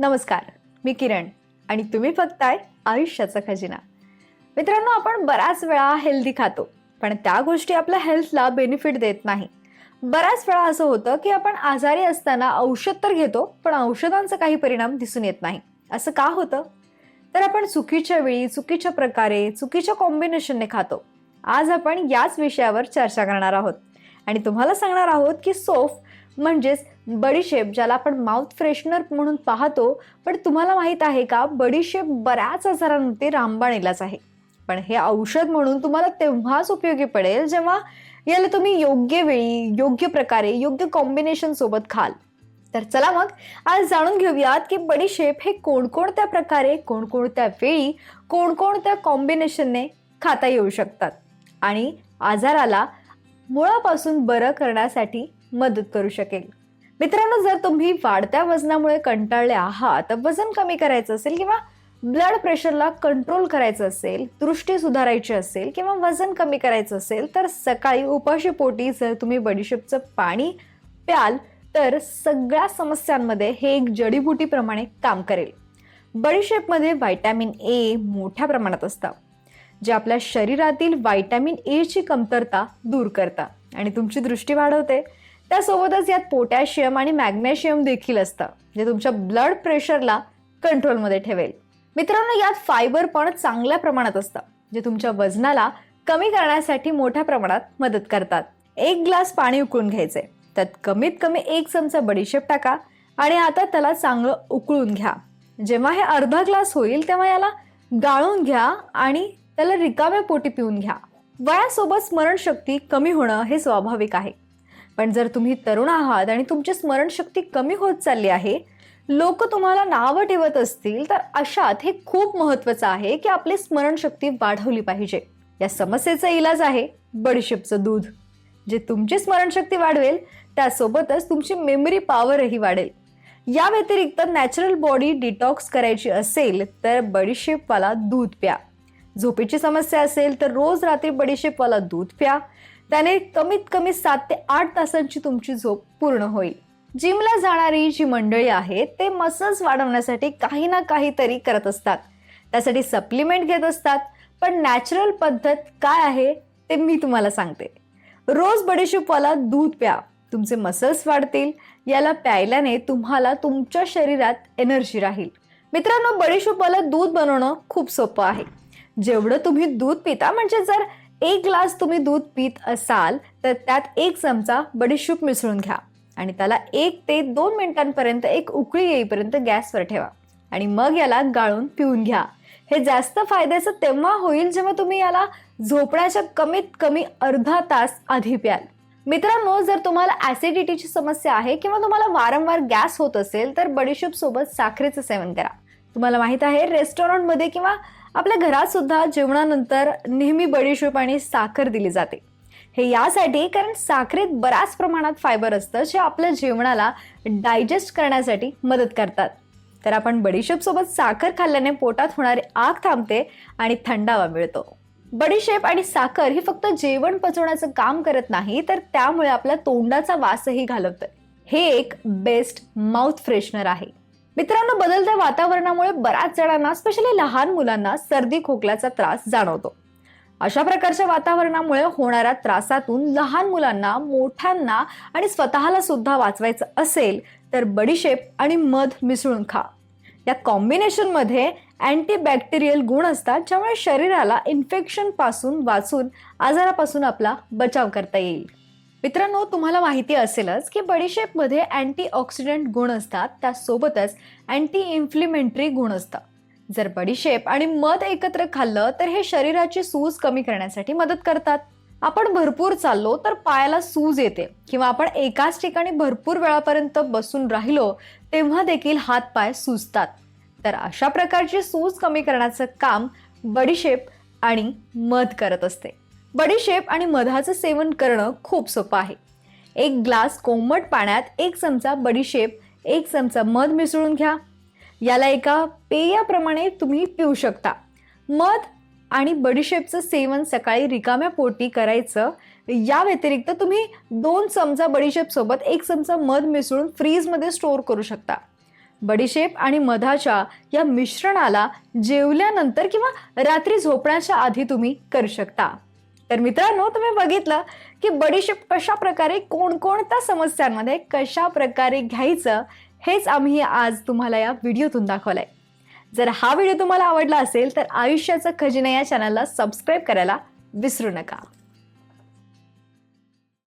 नमस्कार मी किरण आणि तुम्ही बघताय आयुष्याचा खजिना. मित्रांनो आपण बऱ्याच वेळा हेल्दी खातो पण त्या गोष्टी आपल्या हेल्थला बेनिफिट देत नाही. बऱ्याच वेळा असं होतं की आपण आजारी असताना औषध तर घेतो पण औषधांचा काही परिणाम दिसून येत नाही. असं का होतं? तर आपण चुकीच्या वेळी चुकीच्या प्रकारे चुकीच्या कॉम्बिनेशनने खातो. आज आपण याच विषयावर चर्चा करणार आहोत. आणि तुम्हाला सांगणार आहोत की सोफ म्हणजेच बडीशेप ज्याला आपण माउथ फ्रेशनर म्हणून पाहतो. पण तुम्हाला माहीत आहे का बडीशेप बऱ्याच आजारांवरती रामबाण इलाज आहे. पण हे औषध म्हणून तुम्हाला तेव्हाच उपयोगी पडेल जेव्हा याला तुम्ही योग्य वेळी योग्य प्रकारे योग्य कॉम्बिनेशन सोबत खाल. तर चला मग आज जाणून घेऊयात की बडीशेप हे कोणकोणत्या प्रकारे कोणकोणत्या वेळी कोणकोणत्या कॉम्बिनेशनने खाता येऊ शकतात. आणि आजाराला मुळापासून बरं करण्यासाठी मदत करू शकेल. मित्रांनो जर तुम्ही वाढत्या वजनामुळे कंटाळले आहात वजन कमी करायचं असेल किंवा ब्लड प्रेशरला कंट्रोल करायचं असेल दृष्टी सुधारायची असेल किंवा वजन कमी करायचं असेल तर सकाळी उपाशी पोटी जर तुम्ही बडीशेपचं पाणी प्याल तर सगळ्या समस्यांमध्ये हे एक जडीबुटीप्रमाणे काम करेल. बडीशेपमध्ये व्हायटॅमिन ए मोठ्या प्रमाणात असतं जे आपल्या शरीरातील व्हायटॅमिन एची कमतरता दूर करतात आणि तुमची दृष्टी वाढवते. त्यासोबतच यात पोटॅशियम आणि मॅग्नेशियम देखील असतं जे तुमच्या ब्लड प्रेशरला कंट्रोलमध्ये ठेवेल. मित्रांनो यात फायबर पण चांगल्या प्रमाणात असतं जे तुमच्या वजनाला कमी करण्यासाठी मोठ्या प्रमाणात मदत करतात. एक ग्लास पाणी उकळून घ्यायचे त्यात कमीत कमी एक चमचा बडीशेप टाका आणि आता त्याला चांगलं उकळून घ्या. जेव्हा हे अर्धा ग्लास होईल तेव्हा याला गाळून घ्या आणि त्याला रिकाम्या पोटी पिऊन घ्या. वयासोबत स्मरणशक्ती कमी होणं हे स्वाभाविक आहे. पण जर तुम्ही तरुण आहात आणि तुमची स्मरणशक्ती कमी होत चालली आहे लोक तुम्हाला नावं ठेवत असतील तर अशात हे खूप महत्वाचं आहे की आपली स्मरणशक्ती वाढवली पाहिजे. या समस्येचा इलाज आहे बडीशेपचं दूध. जे तुमची स्मरणशक्ती वाढवेल त्यासोबतच तुमची मेमरी पॉवरही वाढेल. या व्यतिरिक्त नॅचरल बॉडी डिटॉक्स करायची असेल तर बडीशेपवाला दूध प्या. झोपेची समस्या असेल तर रोज रात्री बडीशेपवाला दूध प्या. त्याने कमीत कमी सात ते आठ तासांची तुमची झोप पूर्ण होईल. जिमला जाणारी जी मंडळी आहेत ते मसल्स वाढवण्यासाठी काही ना काहीतरी करत असतात. त्यासाठी सप्लिमेंट घेत असतात. पण नॅचरल पद्धत काय आहे ते मी तुम्हाला सांगते. रोज बडीशेपवाला दूध प्या. तुमचे मसल्स वाढतील. याला प्यायल्याने तुम्हाला तुमच्या शरीरात एनर्जी राहील. मित्रांनो बडीशेपवाला दूध बनवणं खूप सोपं आहे. जेवढं तुम्ही दूध पिता म्हणजे जर एक ग्लास तुम्ही दूध पित असाल तर त्यात एक चमचा बडीशूप मिसळून घ्या. आणि त्याला एक ते दोन मिनिटांपर्यंत एक उकळी येईपर्यंत गॅसवर ठेवा. आणि मग याला गाळून पिऊन घ्या. हे जास्त फायद्याचं तेव्हा होईल जेव्हा तुम्ही याला झोपण्याच्या कमीत कमी अर्धा तास आधी प्याल. मित्रांनो जर तुम्हाला ॲसिडिटीची समस्या आहे किंवा तुम्हाला वारंवार गॅस होत असेल तर बडीशूप सोबत साखरेचं सेवन करा. तुम्हाला माहीत आहे रेस्टॉरंटमध्ये किंवा आपल्या घरात सुद्धा जेवणानंतर नेहमी बडीशेप आणि साखर दिली जाते. हे यासाठी कारण साखरेत बऱ्याच प्रमाणात फायबर असतं जे आपल्या जेवणाला डायजेस्ट करण्यासाठी मदत करतात. तर आपण बडीशेपसोबत साखर खाल्ल्याने पोटात होणारी आग थांबते आणि थंडावा मिळतो. बडीशेप आणि साखर ही फक्त जेवण पचवण्याचं काम करत नाही तर त्यामुळे आपल्या तोंडाचा वासही घालवतं. हे एक बेस्ट माउथ फ्रेशनर आहे. मित्रांनो बदलत्या वातावरणामुळे बऱ्याच जणांना स्पेशली लहान मुलांना सर्दी खोकल्याचा त्रास जाणवतो. अशा प्रकारच्या वातावरणामुळे होणाऱ्या त्रासातून लहान मुलांना मोठ्यांना आणि स्वतःला सुद्धा वाचवायचं असेल तर बडीशेप आणि मध मिसळून खा. या कॉम्बिनेशनमध्ये अँटीबॅक्टेरियल गुण असतात ज्यामुळे शरीराला इन्फेक्शनपासून वाचून आजारापासून आपला बचाव करता येईल. मित्रांनो तुम्हाला माहिती असेलच की बडीशेपमध्ये अँटीऑक्सिडंट गुण असतात त्यासोबतच अँटी इन्फ्लिमेंटरी गुण असतात. जर बडीशेप आणि मध एकत्र खाल्लं तर हे शरीराची सूज कमी करण्यासाठी मदत करतात. आपण भरपूर चाललो तर पायाला सूज येते. किंवा आपण एकाच ठिकाणी भरपूर वेळापर्यंत बसून राहिलो तेव्हा देखील हात पाय सुजतात. तर अशा प्रकारची सूज कमी करण्याचं काम बडीशेप आणि मध करत असते. बडीशेप आणि मधाचं सेवन करणं खूप सोपं आहे. एक ग्लास कोमट पाण्यात एक चमचा बडीशेप एक चमचा मध मिसळून घ्या. याला एका पेयाप्रमाणे तुम्ही पिऊ शकता. मध आणि बडीशेपचं सेवन सकाळी रिकाम्या पोटी करायचं या व्यतिरिक्त तुम्ही दोन चमचा बडीशेपसोबत एक चमचा मध मिसळून फ्रीजमध्ये स्टोअर करू शकता. बडीशेप आणि मधाच्या या मिश्रणाला जेवल्यानंतर किंवा रात्री झोपण्याच्या आधी तुम्ही करू शकता. तर मित्रांनो तुम्ही बघितलं की बडीशेप कशा प्रकारे कोणकोणत्या समस्यांमध्ये कशा प्रकारे घ्यायचं हेच आम्ही आज तुम्हाला या व्हिडिओतून दाखवलंय. जर हा व्हिडिओ तुम्हाला आवडला असेल तर आयुष्याचा खजिना या चॅनलला सबस्क्राईब करायला विसरू नका.